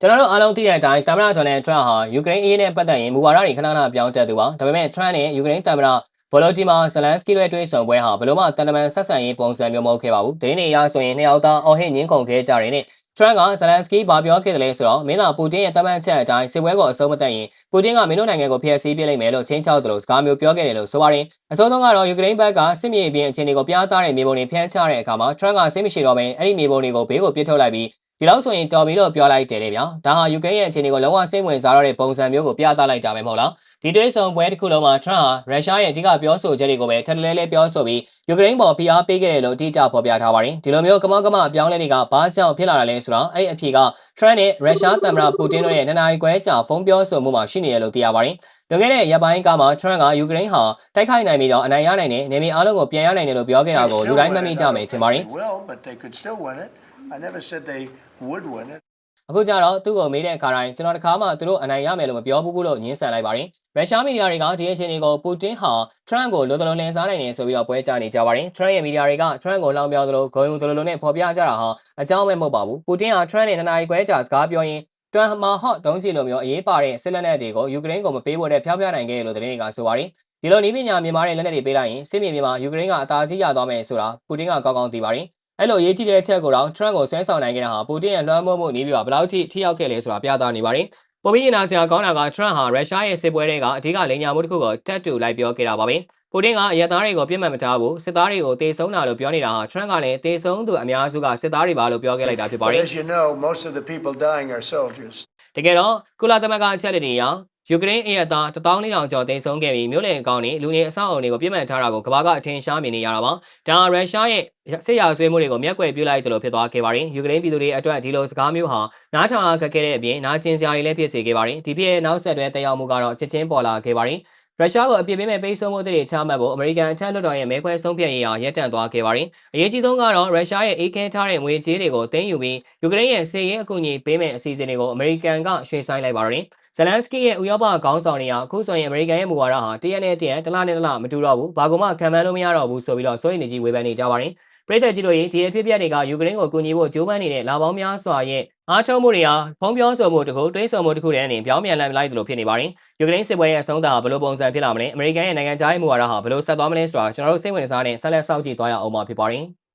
ကျွန်တော်တို့အားလုံးသိတဲ့အတိုင်းသမ္မတဒေါ်နယ်ထရန့်ဟာယူကရိန်းအရေးနဲ့ပတ်သက်ရင်မူဝါဒတွေခဏခဏပြောင်းတက်သူပါဒါပေမဲ့ထရန့်နဲ့ယူကရိန်းသမ္မတဗိုလိုဒီမာဇလန်စကီရဲ့တွေ့ဆုံပွဲဟာဘလို့မှတန်တမန်ဆက်ဆံရေးပုံစံမျိုးမဟုတ်ခဲ့ပါဘူးဒီနေ့အရဆိုရင်နှစ်ယောက်သားအော်ဟစ်ညင်းခုန်ခဲ့ကြတယ်နဲ့ထရန့်ကဇလန်စကီဘာပြောခဲ့တယ်လဲဆိုတော့မင်းသားပူတင်ရဲ့တမန်ချက်အတိုင်းစစ်ပွဲကိုအဆုံးမသက်ရင်ပူတင်ကမင်းတို့နိုင်ငံကိုဖျက်ဆီးပြစ်လိုက်မယ်လို့ချင်းချောက်တယ်လို့စကားမျိုးပြောခဲ့တယ်လို့ဆိုပါတယ်အစောဆုံးကတော့ယူကရိန်းဘက်ကစစ်မြေပြင်အခြေအနေကိုပြသတဲ့မြေပုံတွေဖျန်းချတဲ့အခါမှာထရန့်ကစိတ်မရှိတော့ဘဲအဲ့ဒီမြေပုံတွေကိုဘေးကိုပစ်ထုတ်လိုက်ပြီး ဒီလောက်ဆိုရင်တော်ပြီလို့ပြောလိုက်တယ်လေဗျာဒါဟာယူကရိန်းရဲ့အခြေအနေကိုလုံးဝစိတ်ဝင်စားရတဲ့ပုံစံမျိုးကိုပြသလိုက်ကြပဲမဟုတ်လား ဒီတွေးဆောင်ပွဲတစ်ခုလုံးမှာထရန့်ဟာရုရှားရဲ့အဓိကပြောဆိုချက်တွေကိုပဲထပ်လဲလဲပြောဆိုပြီးယူကရိန်းပေါ်ဖိအားပေးခဲ့တယ်လို့အတိအကျဖော်ပြထားပါတယ်ဒီလိုမျိုးကမောက်ကမအပြောင်းလဲတွေကဘာကြောင့်ဖြစ်လာတာလဲဆိုတော့အဲ့ဒီအဖြေကထရန့်နဲ့ရုရှားသမ္မတပူတင်တို့ရဲ့နှစ်နာရီခွဲကြာဖုန်းပြောဆိုမှုမှာရှိနေတယ်လို့သိရပါတယ်လွန်ခဲ့တဲ့ရက်ပိုင်းကမှထရန့်ကယူကရိန်းဟာတိုက်ခိုက်နိုင်ပြီးတော့အနိုင်ရနိုင်တဲ့နေမီအားလုံးကိုပြန်ရနိုင်တယ်လို့ပြောခဲ့တာကိုလူတိုင်းမှတ်မိကြမယ်ထင်ပါတယ် They will, but they could still win it. I never said they would win it. အခုကျတော့သူ့ကိုမေးတဲ့အခါတိုင်းကျွန်တော်တခါမှသူတို့အနိုင်ရမယ်လို့မပြောဘူးလို့ညင်းဆန်လိုက်ပါတယ်ရုရှားမီဒီယာတွေကဒီအခြေအနေကိုပူတင်ဟာထရန့်ကိုလိုတလုံးလင်စားနိုင်တယ်ဆိုပြီးတော့ပွဲချနေကြပါတယ်ထရန့်ရဲ့မီဒီယာတွေကထရန့်ကိုလောင်ပြောသလိုဂုံယူသလိုလိုနဲ့ဖော်ပြကြတာဟာအကြောင်းပဲမဟုတ်ပါဘူးပူတင်ဟာထရန့်နဲ့နှစ်နာရီခွဲကြာစကားပြောရင်းတွမ်မာဟော့တုံးချီလိုမျိုးအရေးပါတဲ့စစ်လက်နက်တွေကိုယူကရိန်းကိုမပေးဖို့နဲ့ဖျောက်ဖျက်နိုင်ခဲ့လို့သတင်းတွေကဆိုပါတယ်ဒီလိုနည်းပညာမြန်မာတဲ့လက်နက်တွေပေးလိုက်ရင်စစ်မြေပြင်မှာယူကရိန်းကအသာကြီးရသွားမယ်ဆိုတာပူတင်ကကောင်းကောင်းသိပါတယ် အဲ့လိုရေးကြည့်တဲ့အချက်ကိုတော့ Trump ကိုဆွဲဆောင်နိုင်ခဲ့တာဟာပူတင်ရဲ့လွှမ်းမိုးမှုနေပြီးတော့ဘယ်လောက်ထိထိရောက်ခဲ့လဲဆိုတာပြသနေပါတယ်။ပုံပြီးနာစရာကောင်းတာက Trump ဟာရုရှားရဲ့စစ်ပွဲတွေကအဓိကလိန်ညာမှုတစ်ခုကိုတက်တူလိုက်ပြောခဲ့တာပါပဲ။ပူတင်ကအရက်သားတွေကိုပြစ်မှတ်မထားဘူးစစ်သားတွေကိုတေဆုံးတာလို့ပြောနေတာဟာ Trump ကလည်းတေဆုံးသူအများစုကစစ်သားတွေပါလို့ပြောခဲ့လိုက်တာဖြစ်ပါ But တယ် as you know, most of the people dying are soldiers. ။တကယ်တော့ကုလသမဂ္ဂအချက်အလက်တွေအရ ယူကရိန်းအရက်သား14000ကျော်တင်ဆုံးခဲ့ပြီးမြို့လယ်ကောင်းနေလူနေအဆောက်အအုံတွေကိုပြစ်မှတ်ထားတာကိုကမ္ဘာကအထင်ရှားမြင်နေရတာပါ။ဒါရုရှားရဲ့စစ်ရာဇဝဲမှုတွေကိုမျက်ကွယ်ပြုလိုက်တယ်လို့ဖြစ်သွားခဲ့ပါတယ်။ယူကရိန်းပြည်သူတွေအတွက်ဒီလိုစကားမျိုးဟာနားထောင်အားခက်ခဲတဲ့အပြင်နားကျင်စရာတွေလည်းဖြစ်စေခဲ့ပါတယ်။ဒီဖြစ်ရဲ့နောက်ဆက်တွဲတက်ရောက်မှုကတော့ချက်ချင်းပေါ်လာခဲ့ပါတယ်။ရုရှားကိုအပြစ်ပေးမဲ့ပိတ်ဆို့မှုတွေချမှတ်ဖို့အမေရိကန်အထက်လွှတ်တော်ရဲ့မဲခွဲဆုံးဖြတ်ရေးဟာရပ်တန့်သွားခဲ့ပါတယ်။အရေးကြီးဆုံးကတော့ရုရှားရဲ့အေးခဲထားတဲ့ငွေကြေးတွေကိုတင်းယူပြီးယူကရိန်းရဲ့စစ်ရေးအကူအညီပေးမဲ့အစီအစဉ်တွေကိုအမေရိကန်ကရွှေ့ဆိုင်းလိုက်ပါတယ်။ ဇလန်စကီရဲ့ဥရောပခေါင်းဆောင်တွေကအခုဆိုရင်အမေရိကန်ရဲ့မူဝါဒဟာတရက်နဲ့တရက်တစ်လနဲ့တစ်လမတူတော့ဘူး။ဘာကမှခံမှန်းလို့မရတော့ဘူးဆိုပြီးတော့စိုးရိမ်နေကြီးဝေဖန်နေကြပါတယ်။ပြည်သက်ကြီးတို့ရဲ့ဒီအဖြစ်အပျက်တွေကယူကရိန်းကိုကူညီဖို့ကြိုးပမ်းနေတဲ့လာပေါင်းများစွာရဲ့အားထုတ်မှုတွေဟာဖုံးပြောဆိုမှုတခုတွင်းဆုံမှုတခုတည်းနဲ့ပြောင်းပြန်လှန်လိုက်သလိုဖြစ်နေပါတယ်။ယူကရိန်းစစ်ပွဲရဲ့အဆုံးသတ်ဟာဘယ်လိုပုံစံဖြစ်လာမလဲ။အမေရိကန်ရဲ့နိုင်ငံခြားရေးမူဝါဒဟာဘယ်လိုဆက်သွားမလဲဆိုတာကျွန်တော်တို့စိတ်ဝင်စားတဲ့ဆက်လက်စောင့်ကြည့်သွားရအောင်မှာဖြစ်ပါတယ်။